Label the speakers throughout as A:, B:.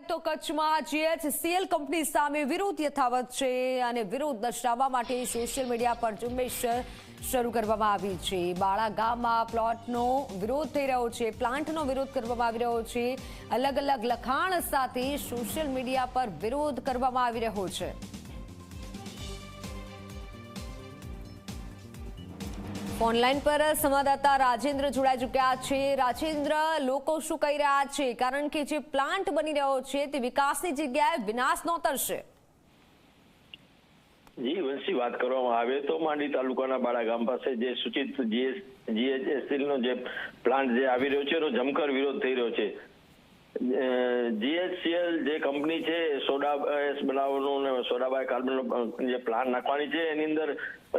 A: તો કચ્છમાં GHCL company સામે વિરોધ યથાવત છે અને વિરોધ દર્શાવવા માટે સોશિયલ મીડિયા પર ઝુંબેશ શરૂ કરવામાં આવી છે. બાળા ગામમાં પ્લોટનો વિરોધ થઈ રહ્યો છે, પ્લાન્ટનો વિરોધ કરવામાં આવી રહ્યો છે. અલગ અલગ લખાણ સાથે સોશિયલ મીડિયા પર વિરોધ કરવામાં આવી રહ્યો છે. ઓનલાઈન પર સંવાદદાતા રાજેન્દ્ર જોડાઈ ચુક્યા છે. રાજેન્દ્ર, લોકો શું કહી રહ્યા છે? કારણ કે જે પ્લાન્ટ બની રહ્યો છે તે વિકાસની જગ્યાએ વિનાશ નોતરશે.
B: જી, વંશી, વાત કરવામાં આવે તો માંડી તાલુકાના બાળા ગામ પાસે જે સૂચિત જીએસ જીએચએસએલ નો જે પ્લાન્ટ જે આવી રહ્યો છે, એનો જમકર વિરોધ થઈ રહ્યો છે. જીએચસીએલ જે કંપની છે સોડા બનાવવાનું ને સોડા બાય કાર્બન જે પ્લાન્ટ નાખવાની છે, એની અંદર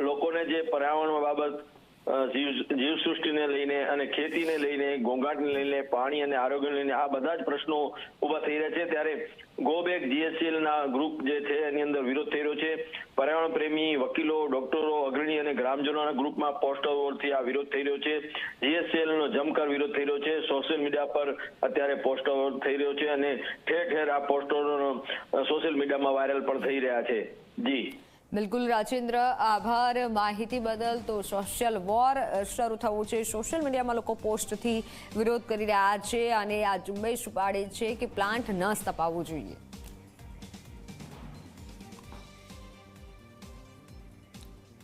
B: લોકોને જે પર્યાવરણ બાબત જીવ જીવસૃષ્ટિને લઈને અને ખેતીને લઈને, ઘોંઘાટને લઈને, પાણી અને આરોગ્યને લઈને આ બધા જ પ્રશ્નો ઊભા થઈ રહ્યા છે. ત્યારે ગો બેક જીએસસીએલ ના ગ્રુપ જે છે, એની અંદર વિરોધ થઈ રહ્યો છે. પર્યાવરણ પ્રેમી, વકીલો, ડોક્ટરો, અગ્રણી અને ગ્રામજનોના ગ્રુપમાં પોસ્ટરોથી આ વિરોધ થઈ રહ્યો છે. જીએસસીએલ નો જમકાર વિરોધ થઈ રહ્યો છે. સોશિયલ મીડિયા પર અત્યારે પોસ્ટરો થઈ રહ્યો છે અને ઠેર ઠેર આ પોસ્ટરો સોશિયલ મીડિયામાં વાયરલ પણ થઈ રહ્યા છે. જી.
A: બિલકુલ રાજેન્દ્ર, આભાર. માહિતી બદલ તો સોશિયલ વોર શરૂ થવું છે. સોશિયલ મીડિયામાં લોકો પોસ્ટથી વિરોધ કરી રહ્યા છે અને આ ઝુંબેશ પાડે છે કે પ્લાન્ટ ન સ્થપાવવું જોઈએ.